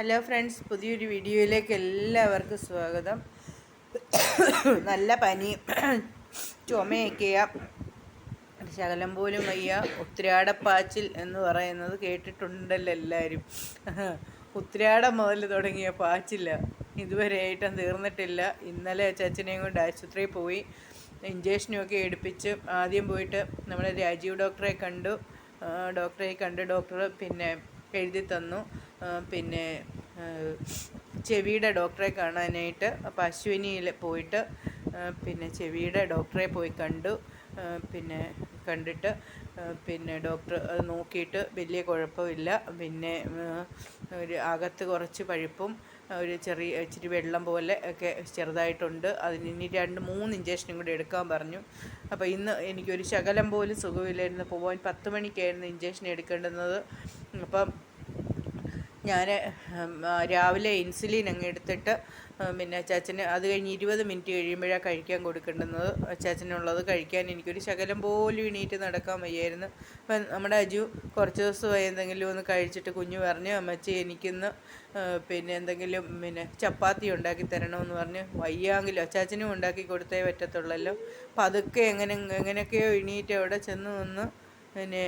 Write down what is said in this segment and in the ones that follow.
Hello friends പുതിയൊരു വീഡിയോയിലേക്ക് എല്ലാവർക്കും സ്വാഗതം. നല്ല പനി ചുമയൊക്കെയാ. ശകലം പോലും വയ്യ. ഉത്തിരാടപ്പാച്ചിൽ എന്ന് പറയുന്നത് കേട്ടിട്ടുണ്ടല്ലോ എല്ലാവരും ഉത്തിരാടം മുതൽ തുടങ്ങിയ പാച്ചില്ല ഇതുവരെ ഇതുവരെയായിട്ടും തീർന്നിട്ടില്ല. ഇന്നലെ ചച്ചനെയും കൊണ്ട് ആശുപത്രിയിൽ പോയി. ഇഞ്ചക്ഷനൊക്കെ എടുപ്പിച്ച് ആദ്യം പോയിട്ട് നമ്മുടെ രാജീവ് ഡോക്ടറെ കണ്ടു. ഡോക്ടറെ കണ്ട് ഡോക്ടർ പിന്നെ എഴുതി തന്നു പിന്നെ ചെവിയുടെ ഡോക്ടറെ കാണാനായിട്ട് അപ്പോൾ അശ്വിനിയിൽ പോയിട്ട് പിന്നെ ചെവിയുടെ ഡോക്ടറെ പോയി കണ്ടു. പിന്നെ കണ്ടിട്ട് പിന്നെ ഡോക്ടർ അത് നോക്കിയിട്ട് വലിയ കുഴപ്പമില്ല. പിന്നെ ഒരു അകത്ത് കുറച്ച് പഴുപ്പും ഒരു ചെറിയ ഇച്ചിരി വെള്ളം പോലെ ഒക്കെ ചെറുതായിട്ടുണ്ട്. അതിന് ഇനി രണ്ട് മൂന്ന് ഇഞ്ചക്ഷനും കൂടി എടുക്കാൻ പറഞ്ഞു. അപ്പോൾ ഇന്ന് എനിക്കൊരു ശകലം പോലും സുഖമില്ലായിരുന്നു. പോകാൻ പത്ത് മണിക്കായിരുന്നു ഇഞ്ചക്ഷൻ എടുക്കേണ്ടുന്നത്. അപ്പം ഞാൻ രാവിലെ ഇൻസുലിൻ അങ്ങ് എടുത്തിട്ട് പിന്നെ ചേച്ചന് അത് കഴിഞ്ഞ് ഇരുപത് മിനിറ്റ് കഴിയുമ്പോഴാണ് കഴിക്കാൻ കൊടുക്കേണ്ടുന്നത്. ചേച്ചനുള്ളത് കഴിക്കാൻ എനിക്കൊരു ശകലം പോലും എണീറ്റ് നടക്കാൻ വയ്യായിരുന്നു. അപ്പം നമ്മുടെ അജു കുറച്ച് ദിവസമായി എന്തെങ്കിലും ഒന്ന് കഴിച്ചിട്ട് കുഞ്ഞു പറഞ്ഞു അമ്മച്ചി എനിക്കിന്ന് പിന്നെ എന്തെങ്കിലും പിന്നെ ചപ്പാത്തി ഉണ്ടാക്കി തരണമെന്ന് പറഞ്ഞ് വയ്യാങ്കിലും അച്ചാച്ചനും ഉണ്ടാക്കി കൊടുത്തേ പറ്റത്തുള്ളല്ലോ. അപ്പം അതൊക്കെ എങ്ങനെ എങ്ങനെയൊക്കെയോ എണീറ്റ് അവിടെ ചെന്ന് നിന്ന് പിന്നെ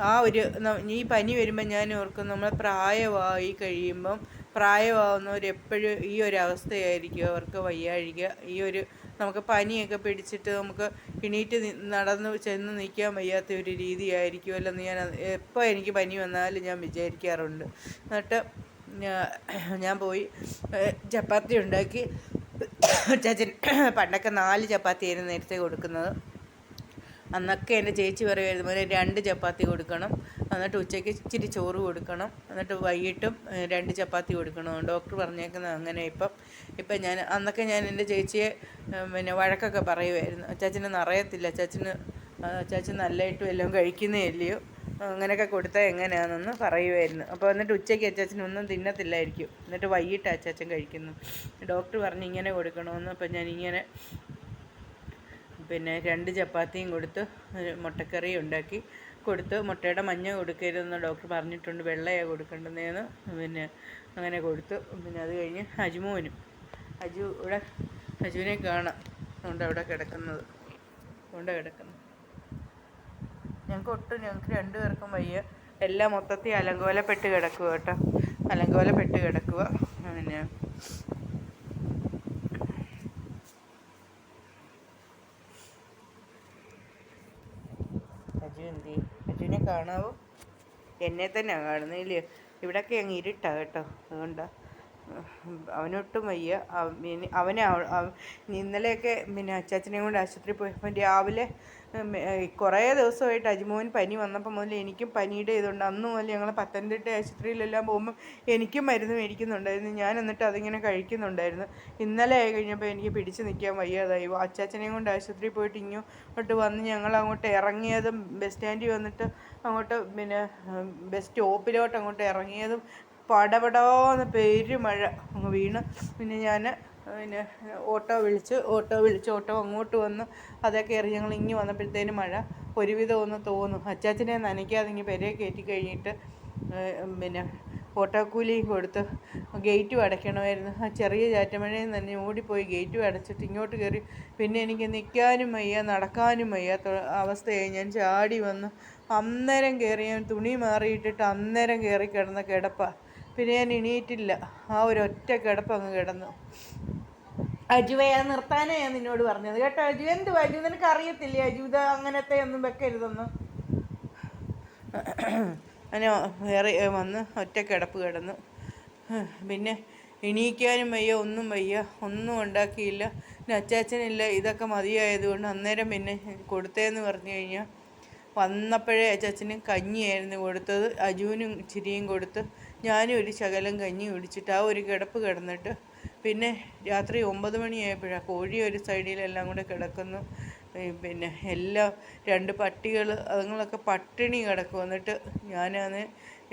ആ ഒരു ഈ പനി വരുമ്പോൾ ഞാൻ ഓർക്കും നമ്മൾ പ്രായമായി കഴിയുമ്പം പ്രായമാവുന്നവർ എപ്പോഴും ഈ ഒരു അവസ്ഥയായിരിക്കും. അവർക്ക് വയ്യാഴിക ഈ ഒരു നമുക്ക് പനിയൊക്കെ പിടിച്ചിട്ട് നമുക്ക് എണീറ്റ് നടന്ന് ചെന്ന് നിൽക്കാൻ വയ്യാത്ത ഒരു രീതിയായിരിക്കും അല്ലെന്ന് ഞാൻ എപ്പോൾ എനിക്ക് പനി വന്നാലും ഞാൻ വിചാരിക്കാറുണ്ട്. എന്നിട്ട് ഞാൻ പോയി ചപ്പാത്തി ഉണ്ടാക്കി. ചാച്ചൻ പണ്ടൊക്കെ നാല് ചപ്പാത്തിയായിരുന്നു നേരത്തെ കൊടുക്കുന്നത്. അന്നൊക്കെ എന്റെ ചേച്ചി പറയുമായിരുന്നു മോനെ രണ്ട് ചപ്പാത്തി കൊടുക്കണം. എന്നിട്ട് ഉച്ചയ്ക്ക് ഇച്ചിരി ചോറ് കൊടുക്കണം. എന്നിട്ട് വൈകിട്ടും രണ്ട് ചപ്പാത്തി കൊടുക്കണം. ഡോക്ടർ പറഞ്ഞേക്കുന്നത് അങ്ങനെ ഇപ്പം. ഇപ്പം ഞാൻ അന്നൊക്കെ ഞാൻ എന്റെ ചേച്ചിയെ പിന്നെ വഴക്കൊക്കെ പറയുമായിരുന്നു. അച്ചാച്ചന് നിറയത്തില്ല. അച്ചാച്ചന് അച്ചാച്ചൻ നല്ലതായിട്ടും എല്ലാം കഴിക്കുന്നേ ഇല്ലയോ. അങ്ങനെയൊക്കെ കൊടുത്താൽ എങ്ങനെയാണെന്ന് പറയുമായിരുന്നു. അപ്പോൾ എന്നിട്ട് ഉച്ചയ്ക്ക് അച്ചാച്ചൻ ഒന്നും തിന്നത്തില്ലായിരിക്കും. എന്നിട്ട് വൈകിട്ട് അച്ചാച്ചൻ കഴിക്കുന്നു ഡോക്ടർ പറഞ്ഞ് ഇങ്ങനെ കൊടുക്കണമെന്ന്. അപ്പം ഞാൻ ഇങ്ങനെ പിന്നെ രണ്ട് ചപ്പാത്തിയും കൊടുത്ത് മുട്ടക്കറി ഉണ്ടാക്കി കൊടുത്ത്. മുട്ടയുടെ മഞ്ഞ കൊടുക്കരുതെന്ന് ഡോക്ടർ പറഞ്ഞിട്ടുണ്ട്. വെള്ളയാണ് കൊടുക്കേണ്ടതെന്ന് പിന്നെ അങ്ങനെ കൊടുത്തു. പിന്നെ അത് കഴിഞ്ഞ് അജുമോനും അജു ഇവിടെ അജുവിനെ കാണാം. അതുകൊണ്ട് അവിടെ കിടക്കുന്നത്. അതുകൊണ്ട് കിടക്കുന്നു. ഞങ്ങൾക്ക് ഒട്ടും ഞങ്ങൾക്ക് രണ്ടുപേർക്കും വയ്യ. എല്ലാം മൊത്തത്തിൽ അലങ്കോലപ്പെട്ട് കിടക്കുക കേട്ടോ. അലങ്കോലപ്പെട്ട് കിടക്കുക. പിന്നെ അജു എന്ത് ചെയ്യും? അജുവിനെ കാണാവോ? എന്നെ തന്നെ കാണുന്നില്ലയോ ഇവിടെയൊക്കെ അങ്ങ് ഇരുട്ടാ കേട്ടോ. അതുകൊണ്ടാ. അവനൊട്ടും വയ്യ. അവ- അവനെ അവ- അവ- ഇന്നലെയൊക്കെ പിന്നെ അച്ചാച്ചനെയും കൊണ്ട് ആശുപത്രിയിൽ പോയപ്പോൾ രാവിലെ കുറേ ദിവസമായിട്ട് അജിമോൻ പനി വന്നപ്പോൾ മുതൽ എനിക്കും പനിയുടെ ഇതുണ്ട്. അന്ന് മുതൽ ഞങ്ങൾ പത്തനംതിട്ട ആശുപത്രിയിലെല്ലാം പോകുമ്പോൾ എനിക്കും മരുന്ന് മേടിക്കുന്നുണ്ടായിരുന്നു. ഞാൻ എന്നിട്ട് അതിങ്ങനെ കഴിക്കുന്നുണ്ടായിരുന്നു. ഇന്നലെ ആയി കഴിഞ്ഞപ്പോൾ എനിക്ക് പിടിച്ച് നിൽക്കാൻ വയ്യാതായി. അച്ചാച്ചനെയും കൊണ്ട് ആശുപത്രിയിൽ പോയിട്ട് ഇങ്ങോട്ട് വന്ന് ഞങ്ങൾ അങ്ങോട്ട് ഇറങ്ങിയതും ബസ് സ്റ്റാൻഡിൽ വന്നിട്ട് അങ്ങോട്ട് പിന്നെ ബസ് സ്റ്റോപ്പിലോട്ട് അങ്ങോട്ട് ഇറങ്ങിയതും പടപടാന്ന് പെരുമഴ അങ്ങ് വീണ്. പിന്നെ ഞാൻ പിന്നെ ഓട്ടോ വിളിച്ച് ഓട്ടോ വിളിച്ച് ഓട്ടോ അങ്ങോട്ട് വന്ന് അതൊക്കെ എറിഞ്ഞ് ഞങ്ങൾ ഇങ്ങ് വന്നപ്പോഴത്തേനും മഴ. ഒരുവിധം ഒന്ന് തോന്നും. അച്ചാച്ചനെ നനയ്ക്കാതെ ഇങ്ങ് പെരയെ കയറ്റി കഴിഞ്ഞിട്ട് പിന്നെ ഓട്ടോക്കൂലി കൊടുത്ത് ഗേറ്റും അടയ്ക്കണമായിരുന്നു. ആ ചെറിയ ചാറ്റമഴയിൽ തന്നെ ഓടിപ്പോയി ഗേറ്റും അടച്ചിട്ട് ഇങ്ങോട്ട് കയറി. പിന്നെ എനിക്ക് നിൽക്കാനും വയ്യ നടക്കാനും വയ്യാത്ത അവസ്ഥയായി. ഞാൻ ചാടി വന്ന് അന്നേരം കയറി ഞാൻ തുണി മാറിയിട്ടിട്ട് അന്നേരം കയറി കിടന്ന കിടപ്പാ. പിന്നെ ഞാൻ എണീറ്റില്ല. ആ ഒരു ഒറ്റ കിടപ്പ് അങ്ങ് കിടന്നു അജുവയെ നിർത്താനേ ഞാൻ നിന്നോട് പറഞ്ഞത്. കേട്ടോ അജു എന്ത് അജു നിനക്ക് അറിയത്തില്ലേ അജു ഇത് അങ്ങനത്തെ ഒന്നും വെക്കരുതെന്ന്. അങ്ങനെ വേറെ വന്ന് ഒറ്റ കിടപ്പ് കിടന്നു. പിന്നെ എണീക്കാനും വയ്യ ഒന്നും വയ്യ. ഒന്നും ഉണ്ടാക്കിയില്ല. പിന്നെ അച്ചാച്ചനില്ല ഇതൊക്കെ മതിയായതുകൊണ്ട് അന്നേരം പിന്നെ കൊടുത്തേന്ന് പറഞ്ഞു കഴിഞ്ഞാൽ വന്നപ്പോഴേ അച്ചാച്ചന് കഞ്ഞിയായിരുന്നു കൊടുത്തത് അജുവിനും ചിരിയും കൊടുത്ത്. ഞാനും ഒരു ശകലം കഞ്ഞി കുടിച്ചിട്ട് ആ ഒരു കിടപ്പ് കിടന്നിട്ട് പിന്നെ രാത്രി ഒമ്പത് മണിയായപ്പോഴാണ് കോഴി ഒരു സൈഡിലെല്ലാം കൂടെ കിടക്കുന്നു. പിന്നെ എല്ലാ രണ്ട് പട്ടികൾ അതുങ്ങളൊക്കെ പട്ടിണി കിടക്കും. എന്നിട്ട് ഞാനാണ്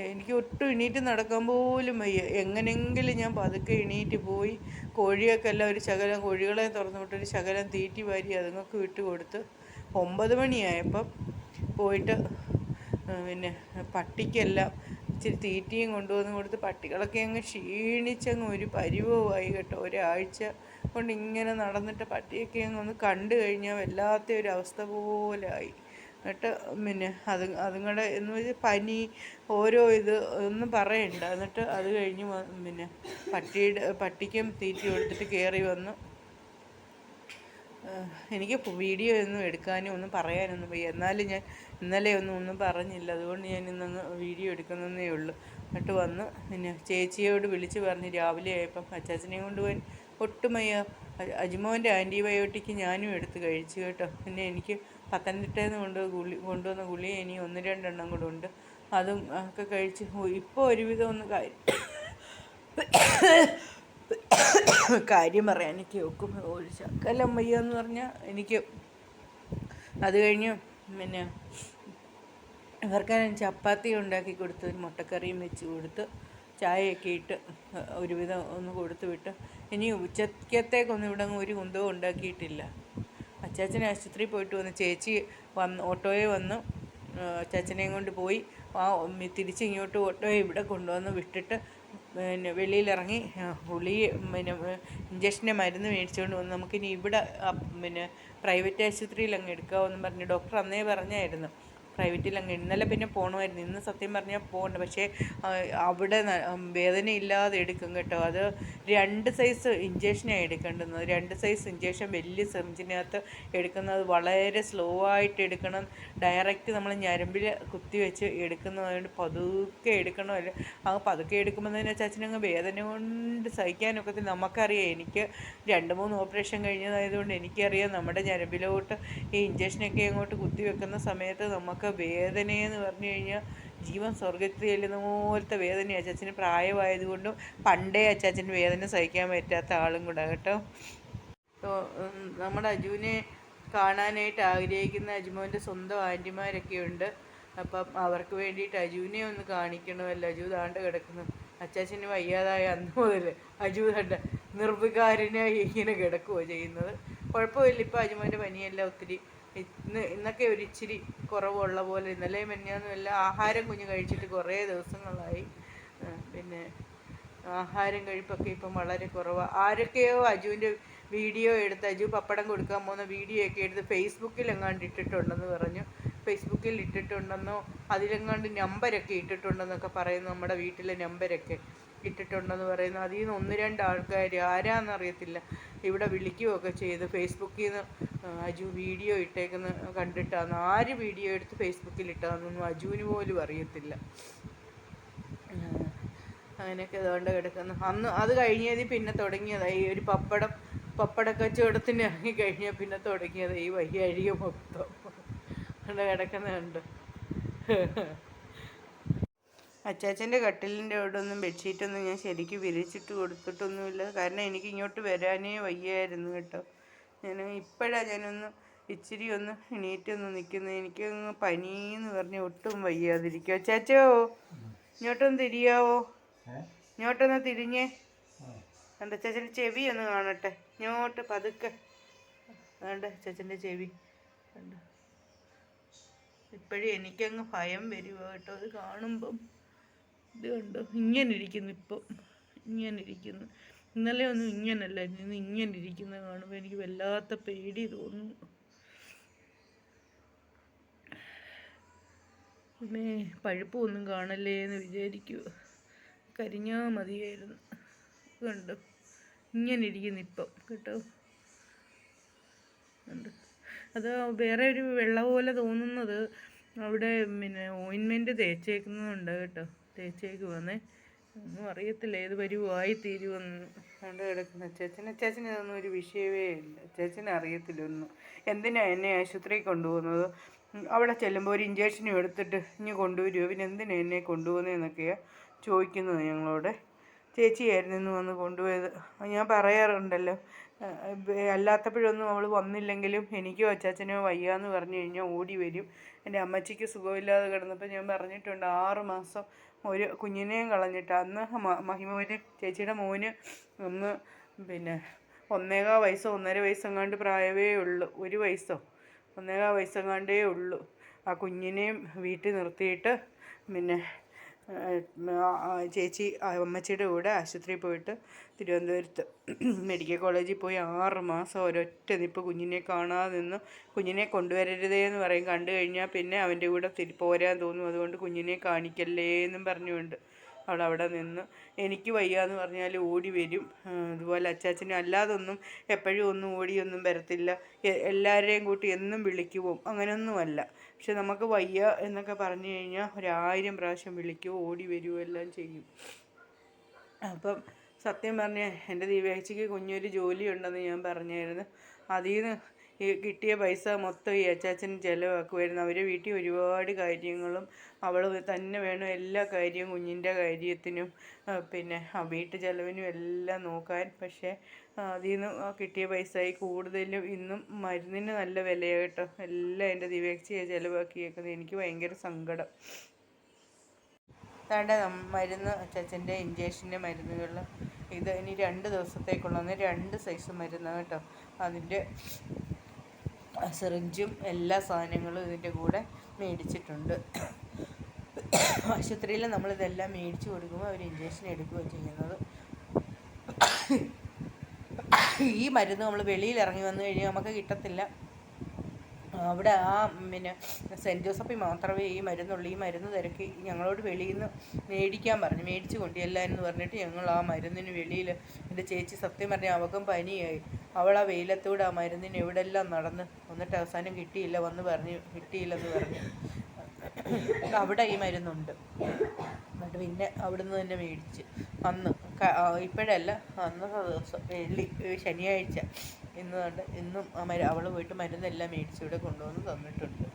എനിക്ക് ഒട്ടും എണീറ്റ് നടക്കാൻ പോലും വയ്യ. എങ്ങനെങ്കിലും ഞാൻ പതുക്കെ എണീറ്റ് പോയി കോഴിയൊക്കെ എല്ലാം ഒരു ശകലം കോഴികളെ തുറന്നു വിട്ടൊരു ശകലം തീറ്റി വാരി അതുങ്ങൾക്ക് വിട്ട് കൊടുത്ത് ഒമ്പത് മണിയായപ്പം പോയിട്ട് പിന്നെ പട്ടിക്കെല്ലാം ഇച്ചിരി തീറ്റയും കൊണ്ടുവന്ന് കൊടുത്ത് പട്ടികളൊക്കെ അങ്ങ് ക്ഷീണിച്ചങ്ങ് ഒരു പരിവമായി കേട്ടോ. ഒരാഴ്ച കൊണ്ട് ഇങ്ങനെ നടന്നിട്ട് പട്ടിയൊക്കെ അങ്ങ് ഒന്ന് കണ്ടു കഴിഞ്ഞാൽ വല്ലാത്ത ഒരു അവസ്ഥ പോലായി എന്നിട്ട് പിന്നെ അത് അതുങ്ങളുടെ എന്ന് വെച്ചാൽ പനി ഓരോ ഇത് ഒന്നും പറയണ്ട. എന്നിട്ട് അത് കഴിഞ്ഞ് പിന്നെ പട്ടിയുടെ പട്ടിക്കും തീറ്റ കൊടുത്തിട്ട് കയറി വന്നു. എനിക്ക് വീഡിയോ ഒന്നും എടുക്കാനും ഒന്നും പറയാനൊന്നും വയ്യ. എന്നാലും ഞാൻ ഇന്നലെ ഒന്നും ഒന്നും പറഞ്ഞില്ല. അതുകൊണ്ട് ഞാൻ ഇന്നൊന്ന് വീഡിയോ എടുക്കുന്നതേ ഉള്ളൂ. എന്നിട്ട് വന്ന് പിന്നെ ചേച്ചിയോട് വിളിച്ച് പറഞ്ഞ് രാവിലെ ആയപ്പം അച്ചാച്ചനെയും കൊണ്ടുപോയി ഒട്ടും വയ്യ അജ്മോന്റെ ആന്റിബയോട്ടിക്ക് ഞാനും എടുത്ത് കഴിച്ചു കേട്ടോ. പിന്നെ എനിക്ക് പത്തനംതിട്ടയിൽ നിന്ന് കൊണ്ട് ഗുളി കൊണ്ടുവന്ന ഗുളി ഇനി ഒന്ന് രണ്ടെണ്ണം കൂടെ ഉണ്ട്. അതും ഒക്കെ കഴിച്ച്. ഇപ്പോൾ ഒരുവിധം ഒന്ന് കാര്യം കാര്യം പറയാൻ എനിക്ക് ഒക്കും. ഒരു ശക്കലം വയ്യ എന്ന് പറഞ്ഞാൽ എനിക്ക് അത് കഴിഞ്ഞ് പിന്നെ ഇവർക്ക് ചപ്പാത്തി ഉണ്ടാക്കി കൊടുത്ത് ഒരു മുട്ടക്കറിയും വെച്ച് കൊടുത്ത് ചായയൊക്കെ ഇട്ട് ഒരുവിധം ഒന്ന് കൊടുത്തു വിട്ട് ഇനി ഉച്ചക്കത്തേക്കൊന്നും ഇവിടെ ഒരു കുന്തവും ഉണ്ടാക്കിയിട്ടില്ല. അച്ചാച്ചൻ ആശുപത്രിയിൽ പോയിട്ട് വന്ന് ചേച്ചി വന്ന് ഓട്ടോയെ വന്ന് അച്ചാച്ചനെയും കൊണ്ട് പോയി ആ തിരിച്ച് ഇങ്ങോട്ട് ഓട്ടോയെ ഇവിടെ കൊണ്ടുവന്ന് വിട്ടിട്ട് പിന്നെ വെളിയിലിറങ്ങി ഉളി പിന്നെ ഇഞ്ചക്ഷന്റെ മരുന്ന് മേടിച്ചുകൊണ്ട് വന്ന്. നമുക്കിനി ഇവിടെ പിന്നെ പ്രൈവറ്റ് ആശുപത്രിയിൽ അങ്ങ് എടുക്കാമെന്ന് പറഞ്ഞ് ഡോക്ടർ അന്നേ പറഞ്ഞായിരുന്നു. പ്രൈവറ്റിൽ അങ്ങ് ഇന്നലെ പിന്നെ പോകണമായിരുന്നു ഇന്ന് സത്യം പറഞ്ഞാൽ പോകണ്ട പക്ഷേ അവിടെ വേദനയില്ലാതെ എടുക്കും കേട്ടോ. അത് രണ്ട് സൈസ് ഇഞ്ചക്ഷനാണ് എടുക്കേണ്ടുന്നത് രണ്ട് സൈസ് ഇഞ്ചക്ഷൻ വലിയ സെറിഞ്ചിനകത്ത് എടുക്കുന്നത് വളരെ സ്ലോ ആയിട്ട് എടുക്കണം. ഡയറക്റ്റ് നമ്മൾ ഞരമ്പിൽ കുത്തി വെച്ച് എടുക്കുന്നതുകൊണ്ട് പതുക്കെ എടുക്കണം. അല്ല ആ പതുക്കെ എടുക്കുമ്പോൾ തന്നെ ചാച്ചനങ്ങ് വേദന കൊണ്ട് സഹിക്കാനൊക്കെ നമുക്കറിയാം എനിക്ക് രണ്ട് മൂന്ന് ഓപ്പറേഷൻ കഴിഞ്ഞതായതുകൊണ്ട് എനിക്കറിയാം നമ്മുടെ ഞരമ്പിലോട്ട് ഈ ഇഞ്ചക്ഷനൊക്കെ അങ്ങോട്ട് കുത്തി വെക്കുന്ന സമയത്ത് നമുക്ക് വേദനയെന്ന് പറഞ്ഞു കഴിഞ്ഞാൽ ജീവൻ സ്വർഗത്തിൽ ചെല്ലുന്ന പോലത്തെ വേദനയാണ് അച്ചാച്ചന് പ്രായമായതുകൊണ്ടും പണ്ടേ അച്ചാച്ചന് വേദന സഹിക്കാൻ പറ്റാത്ത ആളും കൂടെ കേട്ടോ. നമ്മുടെ അജുവിനെ കാണാനായിട്ട് ആഗ്രഹിക്കുന്ന അജുമോന്റെ സ്വന്തം ആന്റിമാരൊക്കെ ഉണ്ട്. അപ്പം അവർക്ക് വേണ്ടിയിട്ട് അജുവിനെ ഒന്ന് കാണിക്കണമല്ലോ. അജു താണ്ട് കിടക്കുന്നു. അച്ചാച്ചന് വയ്യാതായ അന്ന് മുതൽ അജു കണ്ട നിർവികാരനായി ഇങ്ങനെ കിടക്കുകയോ ചെയ്യുന്നത്. കുഴപ്പമില്ല. ഇപ്പോൾ അജുമോന്റെ പനിയെല്ലാം ഒത്തിരി ഇന്ന് ഇന്നൊക്കെ ഒരു ഇച്ചിരി കുറവുള്ള പോലെ ഇന്നലെ മെന്നാന്നും എല്ലാം ആഹാരം കുഞ്ഞ് കഴിച്ചിട്ട് കുറേ ദിവസങ്ങളായി. പിന്നെ ആഹാരം കഴിപ്പൊക്കെ ഇപ്പം വളരെ കുറവാണ് ആരൊക്കെയോ അജുവിന്റെ വീഡിയോ എടുത്ത് അജു പപ്പടം കൊടുക്കാൻ പോകുന്ന വീഡിയോ ഒക്കെ എടുത്ത് ഫേസ്ബുക്കിൽ എങ്ങാണ്ട് ഇട്ടിട്ടുണ്ടെന്ന് പറഞ്ഞു. ഫേസ്ബുക്കിൽ ഇട്ടിട്ടുണ്ടെന്നോ അതിലെങ്ങാണ്ട് നമ്പരൊക്കെ ഇട്ടിട്ടുണ്ടെന്നൊക്കെ പറയുന്നു നമ്മുടെ വീട്ടിലെ നമ്പരൊക്കെ ഇട്ടിട്ടുണ്ടെന്ന് പറയുന്നു. അതിൽ നിന്ന് ഒന്ന് രണ്ട് ആൾക്കാർ ആരാന്നറിയത്തില്ല. ഇവിടെ വിളിക്കുകയൊക്കെ ചെയ്ത് ഫേസ്ബുക്കിൽ നിന്ന് അജു വീഡിയോ ഇട്ടേക്കുന്ന കണ്ടിട്ടാന്ന് ആര് വീഡിയോ എടുത്ത് ഫേസ്ബുക്കിൽ ഇട്ടാന്നൊന്നും അജുവിന് പോലും അറിയത്തില്ല. അങ്ങനെയൊക്കെ അതുകൊണ്ട് കിടക്കുന്നു. അന്ന് അത് കഴിഞ്ഞതിൽ പിന്നെ തുടങ്ങിയതായി ഈ ഒരു പപ്പടം പപ്പട കച്ചവടത്തിന് ഇറങ്ങി കഴിഞ്ഞാൽ പിന്നെ തുടങ്ങിയത് ഈ വയ്യഴിക മൊത്തം. അവിടെ കിടക്കുന്നുണ്ട് അച്ചാച്ചന്റെ കട്ടിലിന്റെ അവിടെ ഒന്നും ബെഡ്ഷീറ്റൊന്നും ഞാൻ ശരിക്കും വിരിച്ചിട്ട് കൊടുത്തിട്ടൊന്നുമില്ല. കാരണം എനിക്ക് ഇങ്ങോട്ട് വരാനേ വയ്യായിരുന്നു കേട്ടോ. ഞാൻ ഇപ്പോഴാണ് ഞാനൊന്ന് ഇച്ചിരി ഒന്ന് എണീറ്റൊന്ന് നിൽക്കുന്നത് എനിക്കങ്ങ് പനിയെന്ന് പറഞ്ഞ് ഒട്ടും വയ്യാതിരിക്കും അച്ചാച്ചോ ഇങ്ങോട്ടൊന്ന് തിരിയാവോ? ഇങ്ങോട്ടൊന്ന് തിരിഞ്ഞേ. എന്റെ ചേച്ചന്റെ ചെവി ഒന്ന് കാണട്ടെ. ഇങ്ങോട്ട് പതുക്കെ. വേണ്ട ചേച്ചന്റെ ചെവി. കണ്ട? ഇപ്പോഴും എനിക്കങ്ങ് ഭയം വരുക കേട്ടോ. അത് കാണുമ്പം. ഇത് കണ്ടോ? ഇങ്ങനെ ഇരിക്കുന്നു ഇപ്പം. ഇങ്ങനെ ഇരിക്കുന്നു ഇന്നലെ ഒന്നും ഇങ്ങനല്ല. ഇന്ന് ഇങ്ങനെ ഇരിക്കുന്നത് കാണുമ്പോൾ എനിക്ക് വല്ലാത്ത പേടി തോന്നുന്നു. പിന്നെ പഴുപ്പൊന്നും കാണല്ലേ എന്ന് വിചാരിക്കുക കരിഞ്ഞാൽ മതിയായിരുന്നു കണ്ടോ? ഇങ്ങനെ ഇരിക്കുന്നു ഇപ്പം. കേട്ടോ? ഉണ്ട് അത് വേറെ ഒരു വെള്ള പോലെ തോന്നുന്നത്. അവിടെ പിന്നെ ഓയിൻമെന്റ് തേച്ചേക്കുന്നതുണ്ട് കേട്ടോ. തേച്ചേക്ക് വന്നേ. ഒന്നും അറിയത്തില്ല ഏത് വരുവായി തീരുമെന്ന് കൊണ്ട് കിടക്കുന്ന. ചേച്ചന് ചേച്ചന് ഇതൊന്നും ഒരു വിഷയമേ ഇല്ല. ചേച്ചന് അറിയത്തില്ല ഒന്നും. എന്തിനാണ് എന്നെ ആശുപത്രിയിൽ കൊണ്ടുപോകുന്നത്? അവിടെ ചെല്ലുമ്പോൾ ഒരു ഇഞ്ചക്ഷനും എടുത്തിട്ട് ഇനി കൊണ്ടുവരുമോ പിന്നെ എന്തിനാണ് എന്നെ കൊണ്ടുപോകുന്നതെന്നൊക്കെയാണ് ചോദിക്കുന്നത് ഞങ്ങളോട്. ചേച്ചിയായിരുന്നു ഇന്ന് വന്ന് കൊണ്ടുപോയത്. ഞാൻ പറയാറുണ്ടല്ലോ അല്ലാത്തപ്പോഴൊന്നും അവൾ വന്നില്ലെങ്കിലും എനിക്കോ അച്ചാച്ചനോ വയ്യാന്ന് പറഞ്ഞു കഴിഞ്ഞാൽ ഓടി വരും. എന്റെ അമ്മച്ചിക്ക് സുഖമില്ലാതെ കിടന്നപ്പോൾ ഞാൻ പറഞ്ഞിട്ടുണ്ട് ആറ് മാസം ഒരു കുഞ്ഞിനെയും കളഞ്ഞിട്ട് അന്ന് മ- മഹിമോന് ചേച്ചിയുടെ മോന് ഒന്ന് പിന്നെ ഒന്നേകാ വയസ്സോ ഒന്നര വയസ്സെങ്ങാണ്ട് പ്രായമേ ഉള്ളൂ. ഒരു വയസ്സോ ഒന്നേകാ വയസ്സെങ്ങാണ്ടേ ഉള്ളൂ. ആ കുഞ്ഞിനെയും വീട്ടിൽ നിർത്തിയിട്ട് പിന്നെ ചേച്ചി അമ്മച്ചിയുടെ കൂടെ ആശുപത്രിയിൽ പോയിട്ട് തിരുവനന്തപുരത്ത് മെഡിക്കൽ കോളേജിൽ പോയി ആറ് മാസം ഒരൊറ്റ നിപ്പ് കുഞ്ഞിനെ കാണാതെ നിന്ന് കുഞ്ഞിനെ കൊണ്ടുവരരുതേ എന്ന് പറയും. കണ്ടു കഴിഞ്ഞാൽ പിന്നെ അവന്റെ കൂടെ തിരി പോരാൻ തോന്നും. അതുകൊണ്ട് കുഞ്ഞിനെ കാണിക്കല്ലേ എന്നും പറഞ്ഞുകൊണ്ട് അവൾ അവിടെ നിന്ന് എനിക്ക് വയ്യാന്ന് പറഞ്ഞാൽ ഓടി വരും. അതുപോലെ അച്ചാച്ചനും അല്ലാതൊന്നും എപ്പോഴും ഒന്നും ഓടിയൊന്നും വരത്തില്ല. എല്ലാവരെയും കൂട്ടി എന്നും വിളിക്കുവോം? അങ്ങനെയൊന്നുമല്ല പക്ഷെ നമുക്ക് വയ്യ എന്നൊക്കെ പറഞ്ഞു കഴിഞ്ഞാൽ ഒരായിരം പ്രാവശ്യം വിളിക്കുവോ? ഓടി വരുമോ എല്ലാം ചെയ്യും. അപ്പം സത്യം പറഞ്ഞാൽ എന്റെ ദിവ്യാഴ്ചയ്ക്ക് കുഞ്ഞൊരു ജോലിയുണ്ടെന്ന് ഞാൻ പറഞ്ഞായിരുന്നു. അതിൽ നിന്ന് ഈ കിട്ടിയ പൈസ മൊത്തം ഈ അച്ചാച്ചൻ ചിലവാക്കുമായിരുന്നു അവരെ വീട്ടിൽ ഒരുപാട് കാര്യങ്ങളും അവൾ തന്നെ വേണം എല്ലാ കാര്യവും കുഞ്ഞിന്റെ കാര്യത്തിനും പിന്നെ വീട്ടു ചിലവിനും എല്ലാം നോക്കാൻ. പക്ഷേ അതിൽ നിന്ന് കിട്ടിയ പൈസയിൽ കൂടുതലും ഇന്നും മരുന്നിന് നല്ല വിലയാണ് എല്ലാം എന്റെ ദിവ്യാക്ഷിയെ ചിലവാക്കിയേക്കുന്നത്. എനിക്ക് ഭയങ്കര സങ്കടം. താണ്ട മരുന്ന് അച്ചാച്ചന്റെ ഇഞ്ചക്ഷന്റെ മരുന്നുകൾ. ഇത് ഇനി രണ്ട് ദിവസത്തേക്കുള്ള രണ്ട് സൈസ് മരുന്ന് കേട്ടോ. അതിന്റെ സിറിഞ്ചും എല്ലാ സാധനങ്ങളും ഇതിന്റെ കൂടെ മേടിച്ചിട്ടുണ്ട്. ആശുപത്രിയിൽ നമ്മളിതെല്ലാം മേടിച്ച് കൊടുക്കുമ്പോൾ അവർ ഇഞ്ചക്ഷൻ എടുക്കുകയാണ് ചെയ്യുന്നത്. ഈ മരുന്ന് നമ്മൾ വെളിയിൽ ഇറങ്ങി വന്നു കഴിഞ്ഞാൽ നമുക്ക് കിട്ടത്തില്ല. അവിടെ ആ പിന്നെ സെന്റ് ജോസഫിൽ മാത്രമേ ഈ മരുന്നുള്ളൂ. ഈ മരുന്ന് തിരക്കി ഞങ്ങളോട് വെളിയിൽ നിന്ന് മേടിക്കാൻ പറഞ്ഞു. മേടിച്ച് കൊണ്ടുചെല്ലാൻ എന്ന് പറഞ്ഞിട്ട് ഞങ്ങൾ ആ മരുന്നിന് വെളിയിൽ എന്റെ ചേച്ചി സത്യം പറഞ്ഞാൽ അവൾക്കും പനിയായി. അവൾ ആ വെയിലത്തൂടെ ആ മരുന്നിന് എവിടെല്ലാം നടന്ന് എന്നിട്ട് അവസാനം കിട്ടിയില്ല വന്ന് പറഞ്ഞു കിട്ടിയില്ലെന്ന് പറഞ്ഞു. അവിടെ ഈ മരുന്നുണ്ട്. എന്നിട്ട് പിന്നെ അവിടുന്ന് തന്നെ മേടിച്ച്. അന്ന് ഇപ്പോഴല്ല അന്ന് വെള്ളി ശനിയാഴ്ച ഇന്ന് ഇന്നും അവൾ പോയിട്ട് മരുന്നെല്ലാം മേടിച്ച് ഇവിടെ കൊണ്ടുവന്ന് തന്നിട്ടുണ്ട്.